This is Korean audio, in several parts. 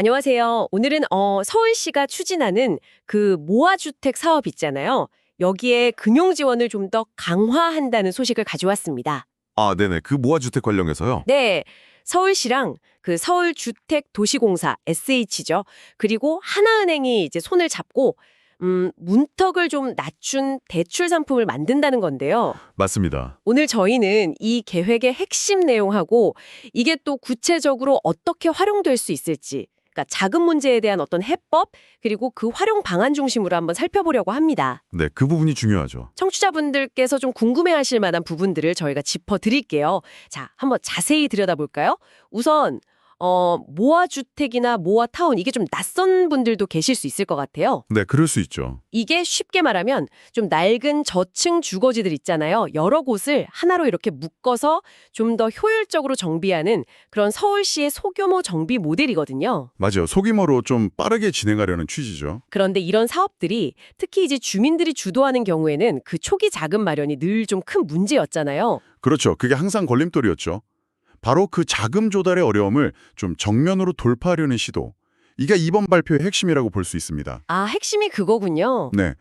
안녕하세요. 오늘은 어, 서울시가 추진하는 그 모아주택 사업 있잖아요. 여기에 금융 지원을 좀 더 강화한다는 소식을 가져왔습니다. 아, 네네. 그 모아주택 관련해서요? 네. 서울시랑 그 서울주택도시공사 SH죠. 그리고 하나은행이 이제 손을 잡고 음, 문턱을 좀 낮춘 대출 상품을 만든다는 건데요. 맞습니다. 오늘 저희는 이 계획의 핵심 내용하고 이게 또 구체적으로 어떻게 활용될 수 있을지, 그러니까 자금 문제에 대한 어떤 해법 그리고 그 활용 방안 중심으로 한번 살펴보려고 합니다. 네, 그 부분이 중요하죠. 청취자분들께서 좀 궁금해하실 만한 부분들을 저희가 짚어드릴게요. 자, 한번 자세히 들여다볼까요? 우선 어, 모아 주택이나 모아 타운 이게 좀 낯선 분들도 계실 수 있을 것 같아요. 네, 그럴 수 있죠. 이게 쉽게 말하면 좀 낡은 저층 주거지들 있잖아요. 여러 곳을 하나로 이렇게 묶어서 좀 더 효율적으로 정비하는 그런 서울시의 소규모 정비 모델이거든요. 맞아요. 소규모로 좀 빠르게 진행하려는 취지죠. 그런데 이런 사업들이 특히 이제 주민들이 주도하는 경우에는 그 초기 자금 마련이 늘 좀 큰 문제였잖아요. 그렇죠. 그게 항상 걸림돌이었죠. 바로 그 자금 조달의 어려움을 좀 정면으로 돌파하려는 시도. 이게 이번 발표의 핵심이라고 볼 수 있습니다. 아, 핵심이 그거군요. 네.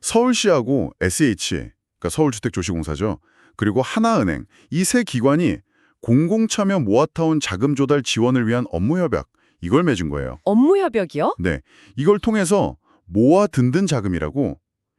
서울시하고 SH, 그러니까 서울주택조시공사죠. 그리고 하나은행, 이 세 기관이 공공참여 모아타운 자금 조달 지원을 위한 업무 협약, 이걸 맺은 거예요. 업무 협약이요? 네. 이걸 통해서 모아 든든 자금이라고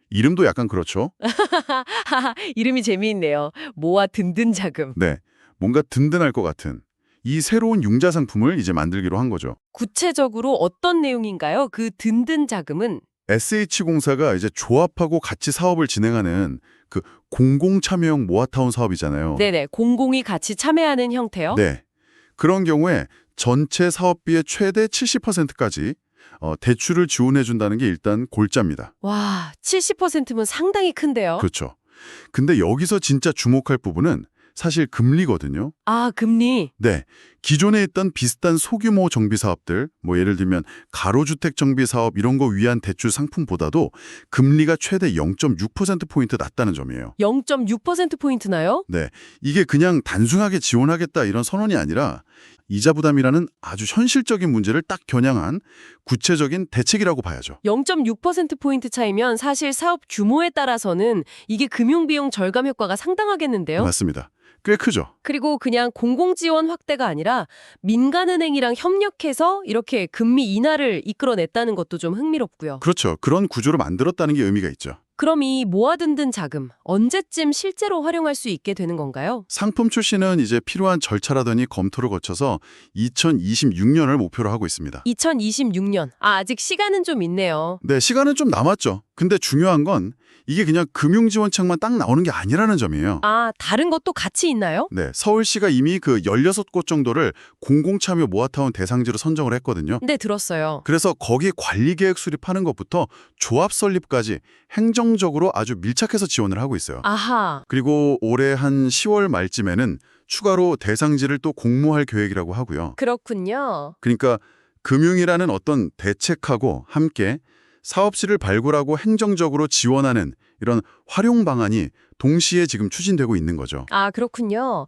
이름도 약간 그렇죠? 이름이 재미있네요. 모아 든든 자금. 네. 뭔가 든든할 것 같은 이 새로운 융자 상품을 이제 만들기로 한 거죠. 구체적으로 어떤 내용인가요? 그 든든 자금은 SH공사가 이제 조합하고 같이 사업을 진행하는 그 공공참여형 모아타운 사업이잖아요. 네네 공공이 같이 참여하는 형태요. 네. 그런 경우에 전체 사업비의 최대 70%까지 어, 대출을 지원해 준다는 게 일단 골자입니다. 와 70%면 상당히 큰데요. 그렇죠. 근데 여기서 진짜 주목할 부분은 사실 금리거든요. 아 금리 네. 기존에 있던 비슷한 소규모 정비 사업들, 뭐 예를 들면 가로주택 정비 사업 이런 거 위한 대출 상품보다도 금리가 최대 0.6%포인트 낮다는 점이에요. 0.6% 포인트나요? 네. 이게 그냥 단순하게 지원하겠다 이런 선언이 아니라 이자 부담이라는 아주 현실적인 문제를 딱 겨냥한 구체적인 대책이라고 봐야죠. 0.6% 포인트 차이면 사실 사업 규모에 따라서는 이게 금융 비용 절감 효과가 상당하겠는데요. 맞습니다. 꽤 크죠. 그리고 그냥 공공 지원 확대가 아니라 민간은행이랑 협력해서 이렇게 금리 인하를 이끌어냈다는 것도 좀 흥미롭고요. 그렇죠. 그런 구조로 만들었다는 게 의미가 있죠. 그럼 이 모아둔든 자금 언제쯤 실제로 활용할 수 있게 되는 건가요? 상품 출시는 이제 필요한 절차라더니 검토를 거쳐서 2026년을 목표로 하고 있습니다. 2026년. 아, 아직 시간은 좀 있네요. 네, 시간은 좀 남았죠. 근데 중요한 건 이게 그냥 금융지원책만 딱 나오는 게 아니라는 점이에요. 아, 다른 것도 같이 있나요? 네, 서울시가 이미 그 16곳 정도를 공공참여 모아타운 대상지로 선정을 했거든요. 네, 들었어요. 그래서 거기 관리계획 수립하는 것부터 조합 설립까지 행정적으로 아주 밀착해서 지원을 하고 있어요. 아하. 그리고 올해 한 10월 말쯤에는 추가로 대상지를 또 공모할 계획이라고 하고요. 그렇군요. 그러니까 금융이라는 어떤 대책하고 함께 사업실을 발굴하고 행정적으로 지원하는 이런 활용 방안이 동시에 지금 추진되고 있는 거죠. 아, 그렇군요.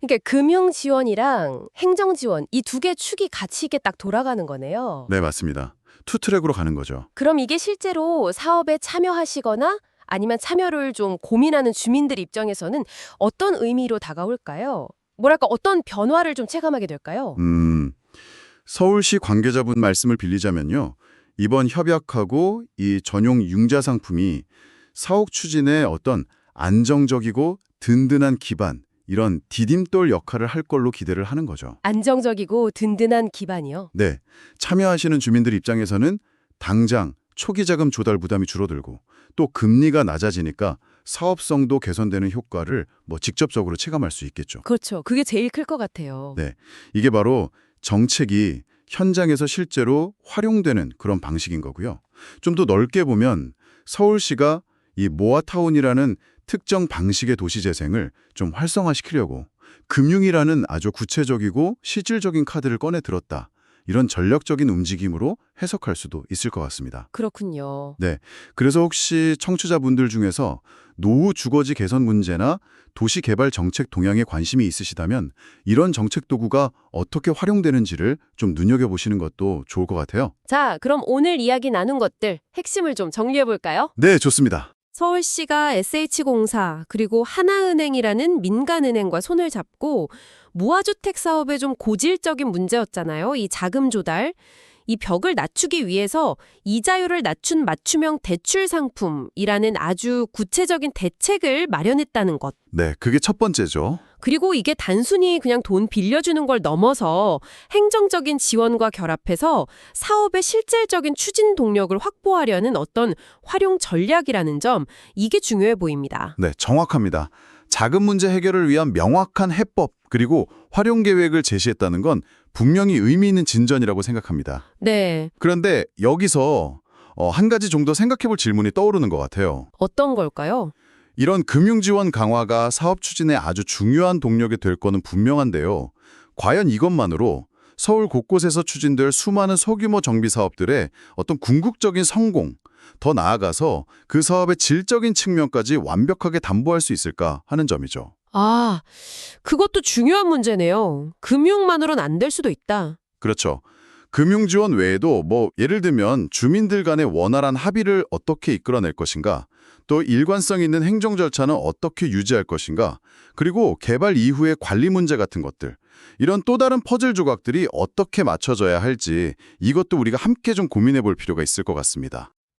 그러니까 금융 지원이랑 행정 지원 이 두 개 축이 같이 이게 딱 돌아가는 거네요. 네, 맞습니다. 투 트랙으로 가는 거죠. 그럼 이게 실제로 사업에 참여하시거나 아니면 참여를 좀 고민하는 주민들 입장에서는 어떤 의미로 다가올까요? 뭐랄까 어떤 변화를 좀 체감하게 될까요? 음, 서울시 관계자분 말씀을 빌리자면요. 이번 협약하고 이 전용 융자 상품이 사옥 추진에 어떤 안정적이고 든든한 기반, 이런 디딤돌 역할을 할 걸로 기대를 하는 거죠. 안정적이고 든든한 기반이요. 네, 참여하시는 주민들 입장에서는 당장 초기 자금 조달 부담이 줄어들고 또 금리가 낮아지니까 사업성도 개선되는 효과를 뭐 직접적으로 체감할 수 있겠죠. 그렇죠. 그게 제일 클 것 같아요. 네, 이게 바로 정책이 현장에서 실제로 활용되는 그런 방식인 거고요. 좀 더 넓게 보면 서울시가 이 모아타운이라는 특정 방식의 도시 재생을 좀 활성화시키려고 금융이라는 아주 구체적이고 실질적인 카드를 꺼내 들었다. 이런 전략적인 움직임으로 해석할 수도 있을 것 같습니다. 그렇군요. 그래서 혹시 청취자분들 중에서 노후 주거지 개선 문제나 도시 개발 정책 동향에 관심이 있으시다면 이런 정책 도구가 어떻게 활용되는지를 좀 눈여겨보시는 것도 좋을 것 같아요. 자, 그럼 오늘 이야기 나눈 것들 핵심을 좀 정리해 볼까요? 네, 좋습니다. 서울시가 SH공사 그리고 하나은행이라는 민간은행과 손을 잡고 무화주택 사업에 좀 고질적인 문제였잖아요. 이 자금 조달. 이 벽을 낮추기 위해서 이자율을 낮춘 맞춤형 대출 상품이라는 아주 구체적인 대책을 마련했다는 것. 네, 그게 첫 번째죠. 그리고 이게 단순히 그냥 돈 빌려주는 걸 넘어서 행정적인 지원과 결합해서 사업의 실질적인 추진 동력을 확보하려는 어떤 활용 전략이라는 점, 이게 중요해 보입니다. 네, 정확합니다. 자금 문제 해결을 위한 명확한 해법 그리고 활용 계획을 제시했다는 건 분명히 의미 있는 진전이라고 생각합니다. 네, 그런데 여기서 어, 한 가지 좀 더 생각해 볼 질문이 떠오르는 것 같아요. 어떤 걸까요? 이런 금융 지원 강화가 사업 추진에 아주 중요한 동력이 될 거는 분명한데요. 과연 이것만으로 서울 곳곳에서 추진될 수많은 소규모 정비 사업들의 어떤 궁극적인 성공, 더 나아가서 그 사업의 질적인 측면까지 완벽하게 담보할 수 있을까 하는 점이죠. 아, 그것도 중요한 문제네요. 금융만으로는 안 될 수도 있다. 그렇죠. 금융 지원 외에도 뭐 예를 들면 주민들 간의 원활한 합의를 어떻게 이끌어낼 것인가, 또 일관성 있는 행정 절차는 어떻게 유지할 것인가, 그리고 개발 이후의 관리 문제 같은 것들, 이런 또 다른 퍼즐 조각들이 어떻게 맞춰져야 할지 이것도 우리가 함께 좀 고민해 볼 필요가 있을 것 같습니다.